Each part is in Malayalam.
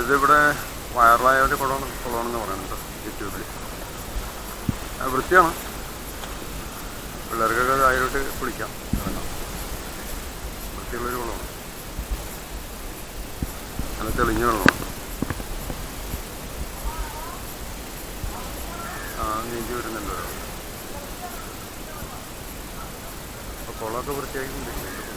ഇതിവിടെ വയറലായ ഒരു കുളമാണ് കുളമാണെന്ന് പറയുന്നുണ്ട് യൂട്യൂബിൽ. വൃത്തിയാണ്. പിള്ളേർക്കൊക്കെ ആയിട്ട് കുളിക്കാം. ഇറങ്ങാം വൃത്തിയുള്ളൊരു കുളമാണ് നല്ല തെളിഞ്ഞ വെള്ളമാണ്. നീന്തി വരുന്നുണ്ട്. അപ്പോൾ കുളമൊക്കെ വൃത്തിയാക്കിയിട്ടുണ്ട്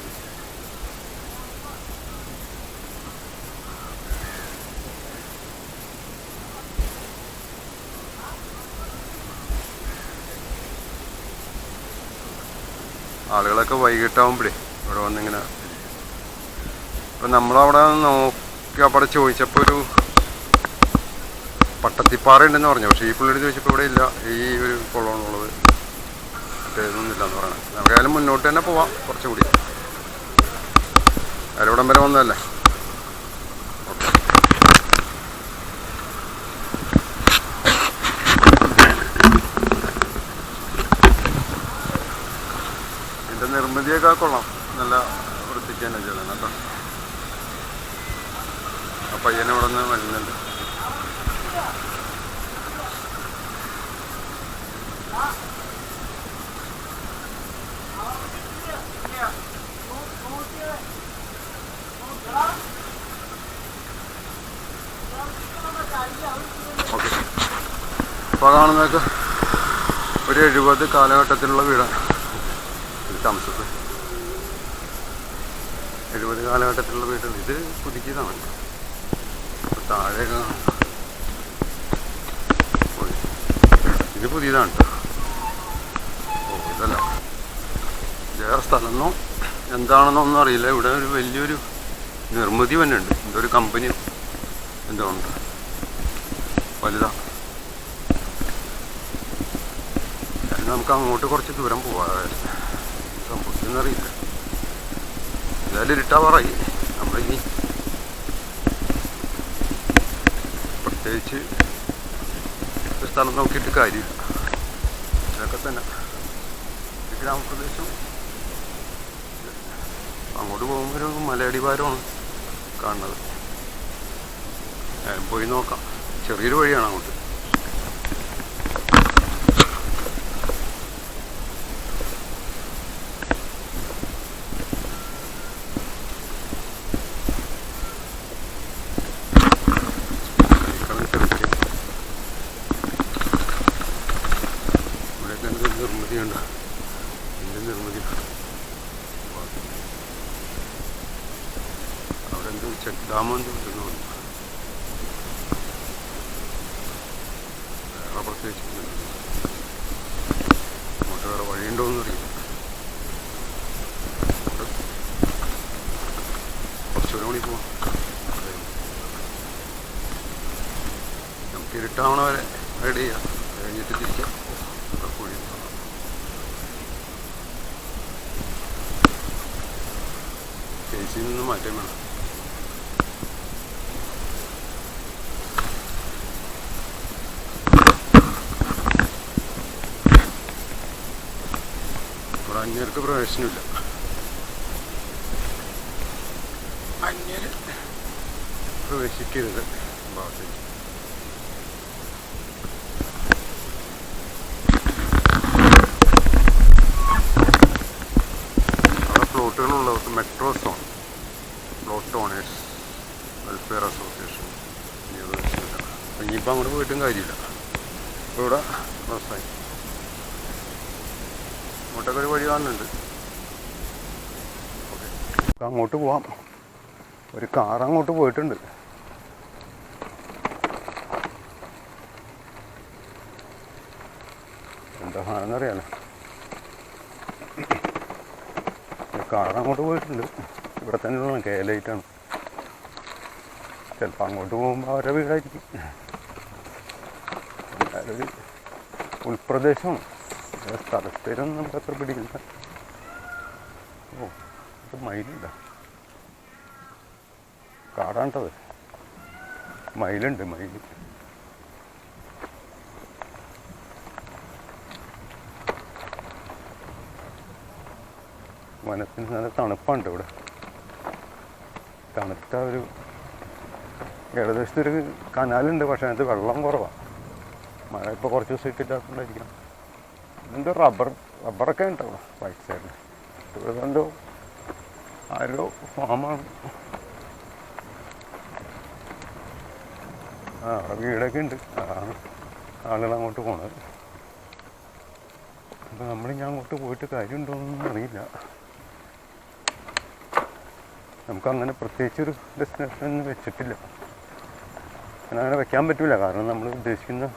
ആളുകളൊക്കെ വൈകിട്ടാവുമ്പോഴേ ഇവിടെ വന്നിങ്ങനെ ഇപ്പം നമ്മളവിടെ നോക്കി അവിടെ ചോദിച്ചപ്പോൾ ഒരു പട്ടത്തിപ്പാറ ഉണ്ടെന്ന് പറഞ്ഞു. പക്ഷേ ഈ പുള്ളിയോട് ചോദിച്ചപ്പോൾ ഇവിടെ ഇല്ല. ഈ ഒരു കുളമാണുള്ളത് മറ്റേതൊന്നുമില്ല എന്ന് പറയണത് നമുക്കായാലും മുന്നോട്ട് തന്നെ പോവാം. കുറച്ചുകൂടി. അരവിടം വരെ വന്നതല്ലേ ഓക്കെ ഇതിന്റെ കൊള്ളാം. നല്ല വൃത്തിക്ക് തന്നെ ചെയ്യണം കേട്ടോ. ആ പയ്യനെ ഇവിടെ നിന്ന് വരുന്നുണ്ട്. അപ്പോൾ കാണുന്നതൊക്കെ ഒരു എഴുപത് കാലഘട്ടത്തിലുള്ള വീടാണ്. ഇത് താമസത്ത് എഴുപത് കാലഘട്ടത്തിലുള്ള വീട് ഇത് പുതുക്കിയതാണ്. താഴെ ഇത്. പുതിയതാണ്. ഓ ഇതല്ല. വേറെ സ്ഥലമെന്നോ എന്താണെന്നോ ഒന്നും അറിയില്ല. ഇവിടെ ഒരു വലിയൊരു നിർമ്മിതി തന്നെ ഉണ്ട് എന്തോ ഒരു കമ്പനി എന്തോ ഉണ്ട്. വലുതാണ് നമുക്ക് അങ്ങോട്ട് കുറച്ച് ദൂരം പോവാം സംഭവിക്കുന്നറിയില്ല ഇരുട്ടാ ഇരുട്ടാവാറായി നമ്മളിനി പ്രത്യേകിച്ച് ഒരു സ്ഥലം നോക്കിയിട്ട് കാര്യമില്ല. ഇതൊക്കെ തന്നെ. ഈ ഗ്രാമപ്രദേശം അങ്ങോട്ട് പോകുമ്പോൾ ഒരു മലയടിവാരമാണ് കാണുന്നത്. പോയി നോക്കാം. ചെറിയൊരു വഴിയാണ് അങ്ങോട്ട് ഇവിടെയൊക്കെ എന്ത് നിർമ്മിതിയുണ്ട് എന്ത് നിർമ്മിതി അവിടെ എന്തോ ചെക്ക് ഡാം എന്തോ ഉണ്ടെന്ന് തോന്നുന്നു വേറെ പ്രത്യേകിച്ച്. അങ്ങോട്ട് വേറെ വഴിയുണ്ടോയെന്ന് അറിയില്ല കുറച്ചൊരു മണി പോവാം നമുക്ക് ഇരുട്ടാവണ വരെ റെഡി ചെയ്യാം കഴിഞ്ഞിട്ട് തിരിക്കാം ചേച്ചിയിൽ നിന്ന് മാറ്റം വേണം ഇവിടെ അന്യർക്ക് പ്രവേശനമില്ല. അന്യര് പ്രവേശിക്കരുത് ഭാഗത്തേക്ക് അവിടെ പ്ലോട്ടുകളുള്ളവർക്ക് metro zone plot owners welfare association. ഇനിയിപ്പോൾ അങ്ങോട്ട് പോയിട്ടും കാര്യമില്ല. ഇവിടെ ക്ലോസായി അങ്ങോട്ടൊക്കെ ഒരു വഴി കാണുന്നുണ്ട്. ഓക്കെ. അങ്ങോട്ട് പോവാം. ഒരു കാർ അങ്ങോട്ട് പോയിട്ടുണ്ട്. എന്താ സാധനം കാർ അങ്ങോട്ട് പോയിട്ടുണ്ട്. ഇവിടെ തന്നെ കെ കേലൈറ്റാണ് ചിലപ്പോൾ അങ്ങോട്ട് പോകുമ്പോൾ അവരുടെ വീടായിരിക്കും. ഉൾപ്രദേശമാണ്. സ്ഥലപ്പേരൊന്നും നമുക്ക് അത്ര പിടിക്കില്ല. ഓ ഇത് മയിലുണ്ട? കാടാണ്ടത് മയിലുണ്ട് മയിൽ വനത്തിന് നല്ല തണുപ്പുണ്ട് ഇവിടെ. തണുത്ത ഒരു ഏകദേശത്തൊരു കനാലുണ്ട് പക്ഷേ അതിനകത്ത് വെള്ളം കുറവാണ് മഴ ഇപ്പോൾ കുറച്ച് ദിവസം ഇല്ലാത്തതുകൊണ്ടായിരിക്കണം എന്തോ റബ്ബർ റബ്ബറൊക്കെ ഉണ്ടാവും റൈറ്റ് സൈഡിൽ ഇതെന്തോ ആരോ ഫാമാണ് ആ അവിടെ വീടൊക്കെ ഉണ്ട്. അതാണ് ആളുകൾ അങ്ങോട്ട് പോണത്. അപ്പോൾ നമ്മളിനി അങ്ങോട്ട് പോയിട്ട് കാര്യമുണ്ടോയെന്നൊന്നും അറിയില്ല. നമുക്കങ്ങനെ പ്രത്യേകിച്ചൊരു ഡെസ്റ്റിനേഷൻ ഒന്നും വെച്ചിട്ടില്ല. അങ്ങനെ വെക്കാൻ പറ്റില്ല കാരണം നമ്മൾ ഉദ്ദേശിക്കുന്ന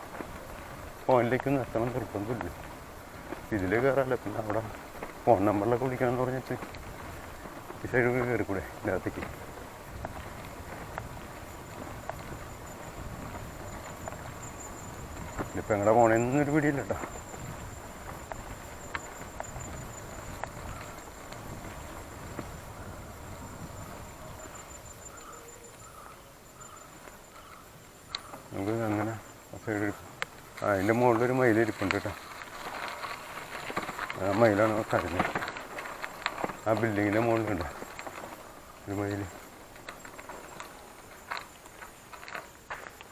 പോയിന്റിലേക്കൊന്നും എത്തണം നിർബന്ധമില്ല. ഇതിൽ കയറാമല്ലോ പിന്നെ അവിടെ ഫോൺ നമ്പറിലൊക്കെ വിളിക്കാമെന്ന് പറഞ്ഞിട്ട് ഈ സൈഡ് കയറിക്കൂടെ ഇതിനകത്തേക്ക്? ഇതിപ്പോൾ ഫോണിൽ ഒരു പിടിയില്ല കേട്ടോ അങ്ങനെ സൈഡ് അതിന്റെ മുകളിലൊരു മയിലിരിപ്പുണ്ട് കേട്ടോ ആ മയിലാണ് കരഞ്ഞത് ആ ബിൽഡിങ്ങിന്റെ മുകളിലുണ്ട് ഒരു മയിൽ.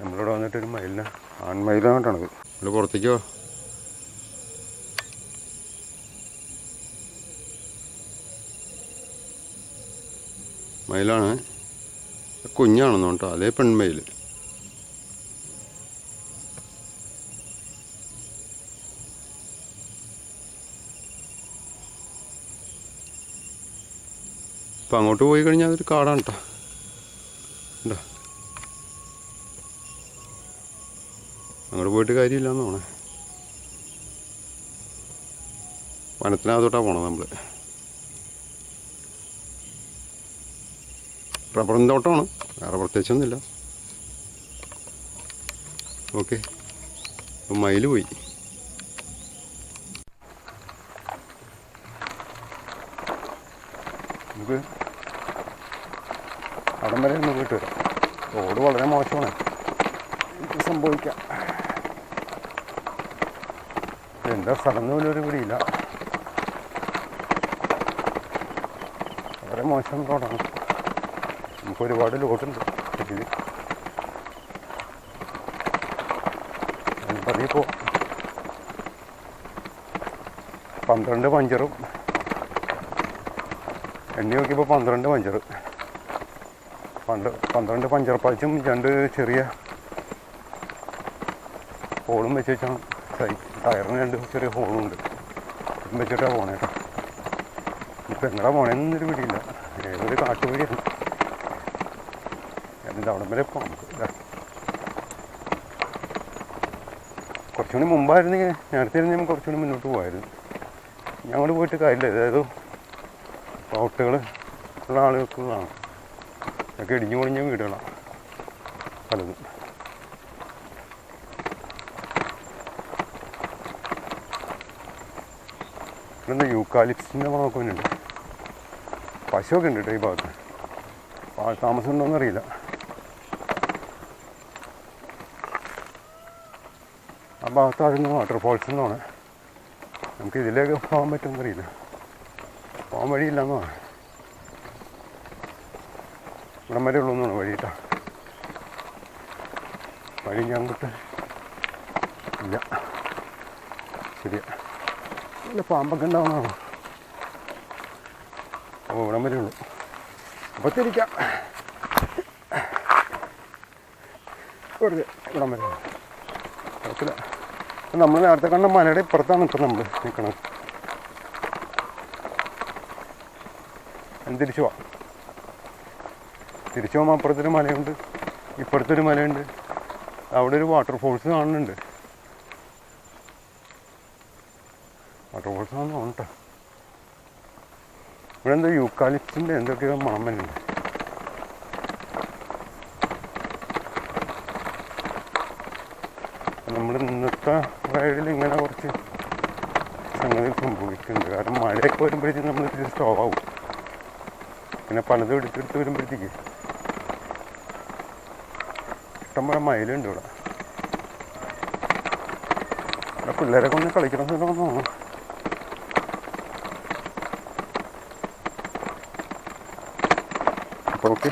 നമ്മളിവിടെ വന്നിട്ടൊരു മയിലിനെ ആൺമയിലാണ്ടാണത് ഇവിടെ പുറത്തേക്ക് മയിലാണ്. കുഞ്ഞാണെന്നോട്ടോ അതേ പെൺമയിൽ. ഇപ്പം അങ്ങോട്ട് പോയി കഴിഞ്ഞാൽ അതൊരു കാടാണ് കേട്ടോ അങ്ങോട്ട് പോയിട്ട് കാര്യമില്ല തോന്നേ വനത്തിനകത്തോട്ടാണ് പോണത് നമ്മൾ റബ്ബറിൻ തോട്ടമാണ് വേറെ പ്രത്യേകിച്ചൊന്നുമില്ല. ഓക്കെ. മയിൽ പോയി. നമുക്ക് അവിടം വരെ പോയിട്ട് വരാം. റോഡ് വളരെ മോശമാണ്. ഇത് സംഭവിക്കാം. എന്താ സ്ഥലം പോലും ഒരു പിടിയില്ല വളരെ മോശം റോഡാണ്. നമുക്ക് ഒരുപാട് ലോട്ടുണ്ട് ഇതിൽ പതിയപ്പോൾ പന്ത്രണ്ട് പഞ്ചറും എണ്ണി നോക്കിയപ്പോൾ പന്ത്രണ്ട് പഞ്ചർ പണ്ട് പന്ത്രണ്ട് പഞ്ചർ പാച്ചും രണ്ട് ചെറിയ ഹോളും വെച്ച് വെച്ചാണ് ടയറിന് രണ്ട് ചെറിയ ഹോളും ഉണ്ട് വെച്ചിട്ടാണ് പോണേ കേട്ടോ ഇപ്പം എങ്ങനെ പോണേന്നൊരു പിടിയില്ല. ഏതൊരു കാട്ടുവഴിയാണ് എന്താ അവിടെ വരെ പോകാം നമുക്ക്. കുറച്ചുകൂടി മുമ്പായിരുന്നെങ്കിൽ നേരത്തെ ഇരുന്നെങ്കിൽ കുറച്ചുകൂടി മുന്നോട്ട് പോകായിരുന്നു ഞങ്ങൾ പോയിട്ട് കാര്യമില്ല. അതായത് റോട്ടുകൾ ഉള്ള ആളുകൾക്കുള്ളതാണ് ഇതൊക്കെ ഇടിഞ്ഞു പൊളിഞ്ഞ വീടുകളാണ് പലതും. ഇവിടെ യൂക്കാലിപ്സിന്റെ മണമൊക്കെ ഉണ്ട് പശുവൊക്കെ ഉണ്ട് കേട്ടോ ഈ ഭാഗത്ത്. ആൾ താമസം ഉണ്ടോയെന്ന് അറിയില്ല. ആ ഭാഗത്ത് ഭാഗത്തായിരുന്നു വാട്ടർഫോൾസ് എന്നാണ്. നമുക്ക് ഇതിലേക്ക് പോകാൻ പറ്റുമെന്ന് അറിയില്ല. പോകാൻ വഴിയില്ലെന്നാണ് ഇവിടം വരെ ഉള്ളൂ എന്നാണ് വഴി കേട്ടോ. വഴി ഞങ്ങൾക്ക് ഇല്ല. ശരിയാ. ഇല്ല പാമ്പൊക്കെ ഉണ്ടാവുന്നതാണോ? അപ്പോൾ ഇവിടം വരെ ഉള്ളൂ അപ്പോൾ തിരിക്കാം. വെറുതെ ഇവിടം വരെ കുഴപ്പമില്ല. നമ്മൾ നേരത്തെ കണ്ട മലയുടെ ഇപ്പുറത്താണ് ഇപ്പം നമ്മൾ നിൽക്കുന്നത് തിരിച്ചു പോവാം തിരിച്ചു പോകുമ്പോൾ അപ്പുറത്തൊരു മലയുണ്ട് ഇപ്പുറത്തൊരു മലയുണ്ട്. അവിടെ ഒരു വാട്ടർഫോൾസ് കാണുന്നുണ്ട്. വാട്ടർഫോൾസ് ഫോൾസ് തോന്നട്ടോ ഇവിടെ എന്തോ യൂക്കാലിപ്റ്റിന്റെ എന്തൊക്കെയോ മണം നമ്മൾ ഇന്നത്തെ റൈഡിൽ ഇങ്ങനെ കുറച്ച് സംഗതി സംഭവിക്കുന്നുണ്ട്. കാരണം മഴയൊക്കെ വരുമ്പോഴേക്കും നമ്മൾ ഇത്തിരി സ്റ്റോ ആവും. പിന്നെ പണിത് എടുത്തെടുത്ത് വരുമ്പോഴത്തേക്ക് ഇഷ്ടംപോലെ മയിലുണ്ട് ഇവിടെ. ഇവിടെ പിള്ളേരെ കൊണ്ട് കളിക്കണം തോന്നുന്നു. അപ്പോൾ ഓക്കെ